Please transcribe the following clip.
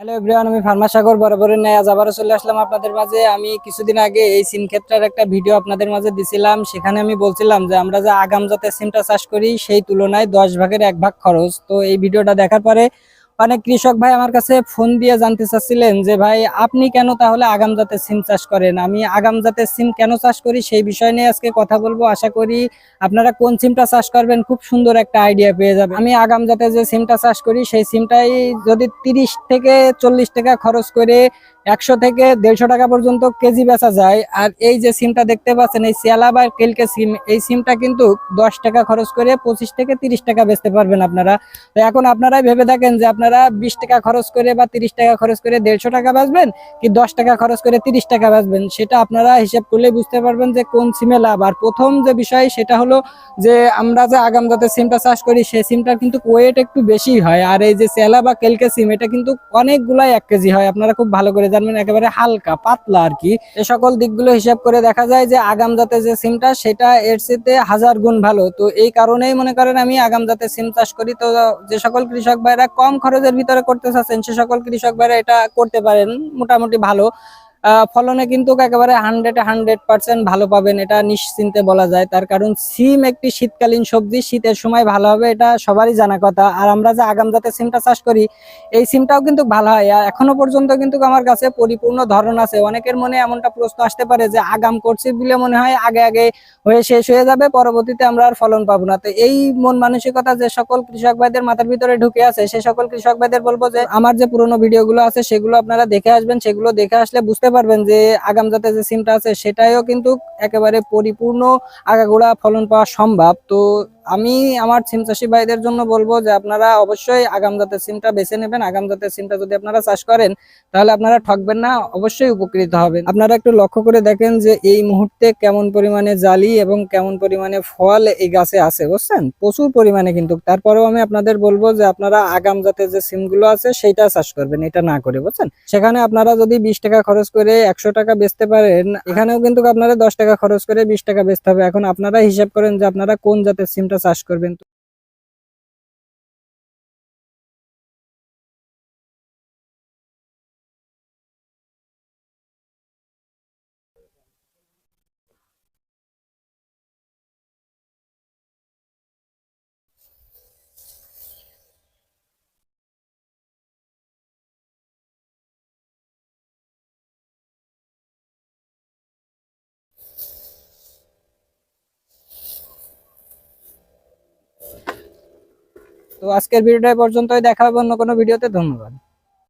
Hello everyone আমি pharma Sagar বরাবরের ন্যায় আজ আবারও চলে আসলাম আপনাদের মাঝে। আমি কিছুদিন আগে এই সিম ক্ষেত্রের একটা ভিডিও আপনাদের মাঝে দিছিলাম। সেখানে আমি বলছিলাম যে, আমরা যে আগাম জাতের সিমটা চাষ করি, সেই তুলনায় দশ ভাগের এক ভাগ খরচ। তো এই ভিডিওটা দেখার পরে অনেক কৃষক ভাই আমার কাছে ফোন দিয়ে জানতে চাচ্ছিলেন যে, ভাই, আপনি কেন তাহলে আগাম জাতের সিম চাষ করেন? আমি আগাম জাতের সিম কেন চাষ করি সেই বিষয় নিয়ে আজকে কথা বলব। আশা করি আপনারা কোন সিমটা চাষ করবেন খুব সুন্দর একটা আইডিয়া পেয়ে যাবে আমি আগাম জাতের যে সিমটা চাষ করি, সেই সিমটাই যদি তিরিশ থেকে চল্লিশ টাকা খরচ করে একশো থেকে দেড়শো টাকা পর্যন্ত কেজি বেচা যায়। আর এই যে সিমটা দেখতে পাচ্ছেন, এই সিয়ালা বা কেলকে সিম, এই সিমটা কিন্তু দশ টাকা খরচ করে পঁচিশ থেকে তিরিশ টাকা বেচতে পারবেন আপনারা। তো এখন আপনারাই ভেবে থাকেন যে আপনারা বিশ টাকা খরচ করে বা তিরিশ টাকা খরচ করে দেড়শো টাকা বেচবেন কি দশ টাকা খরচ করে তিরিশ টাকা বেচবেন? সেটা আপনারা হিসেব করলে বুঝতে পারবেন যে কোন সিমে লাভ। আর প্রথম যে বিষয় সেটা হলো যে আমরা যে আগাম জাতের সিমটা চাষ করি, সেই সিমটার কিন্তু ওয়েট একটু বেশি হয়। আর এই যে সেলা বা কেলকে সিম, এটা কিন্তু অনেকগুলাই এক কেজি হয়। আপনারা খুব ভালো করে জানবেন, একেবারে হালকা, পাতলা আর কি। এ সকল দিকগুলো হিসাব করে দেখা যায় যে আগাম জাতের যে সিমটা, সেটা এর চেয়ে হাজার গুণ ভালো। তো এই কারণেই মনে করেন আমি আগাম জাতের সিম চাষ করি। তো যে সকল কৃষক ভাইরা কম খরচের ভিতরে করতে চাচ্ছেন, সে সকল কৃষক ভাইরা এটা করতে পারেন, মোটামুটি ভালো। ফলনে কিন্তু একেবারে হান্ড্রেড হান্ড্রেড পার্সেন্ট ভালো পাবেন, এটা নিশ্চিন্তে বলা যায়। তার কারণ সিম একটি শীতকালীন সবজি, শীতের সময় ভালো হবে, এটা সবারই জানা কথা। আর আমরা যে আগাম জাতের সিমটা চাষ করি, এই সিমটাও কিন্তু ভালো হয়। আর এখনও পর্যন্ত কিন্তু আমার কাছে পরিপূর্ণ ধরন আছে। অনেকের মনে এমনটা প্রশ্ন আসতে পারে যে, আগাম করছি বলে মনে হয় আগে আগে হয়ে শেষ হয়ে যাবে, পরবর্তীতে আমরা আর ফলন পাবো না। তো এই মন মানসিকতা যে সকল কৃষক ভাইদের মাথার ভিতরে ঢুকে আছে, সে সকল কৃষক ভাইদের বলব যে, আমার যে পুরোনো ভিডিওগুলো আছে, সেগুলো আপনারা দেখে আসবেন। সেগুলো দেখে আসলে বুঝতে পারবেন যে আগাম জাতের যে সিমটা আছে সেটাও কিন্তু একেবারে পরিপূর্ণ আগাগোড়া ফলন পাওয়া সম্ভব। তো আমি আমার সিম চাষি ভাইদের জন্য বলব যে আপনারা অবশ্যই আগাম জাতের সিমটা বেছে নেবেন। আগাম জাতের সিমটা যদি আপনারা চাষ করেন, তাহলে আপনারা ঠকবেন না, অবশ্যই উপকৃত হবেন। আপনারা একটু লক্ষ্য করে দেখেন যে এই মুহূর্তে কেমন পরিমাণে জালি এবং কেমন পরিমাণে ফল এই গাছে আছে, বুঝছেন? প্রচুর পরিমাণে কিন্তু। তারপরেও আমি আপনাদের বলব যে আপনারা আগাম জাতের যে সিমগুলো আছে, সেইটা চাষ করবেন, এটা না করে, বুঝছেন? সেখানে আপনারা যদি বিশ টাকা খরচ করে একশো টাকা বেচতে পারেন, এখানেও কিন্তু আপনারা দশ টাকা খরচ করে বিশ টাকা বেচতে হবে। এখন আপনারা হিসাব করেন যে আপনারা কোন জাতের সিমটা চাষ করবেন। তো আজকের ভিডিওটা পর্যন্তই। দেখা হবে অন্য কোনো ভিডিওতে। ধন্যবাদ।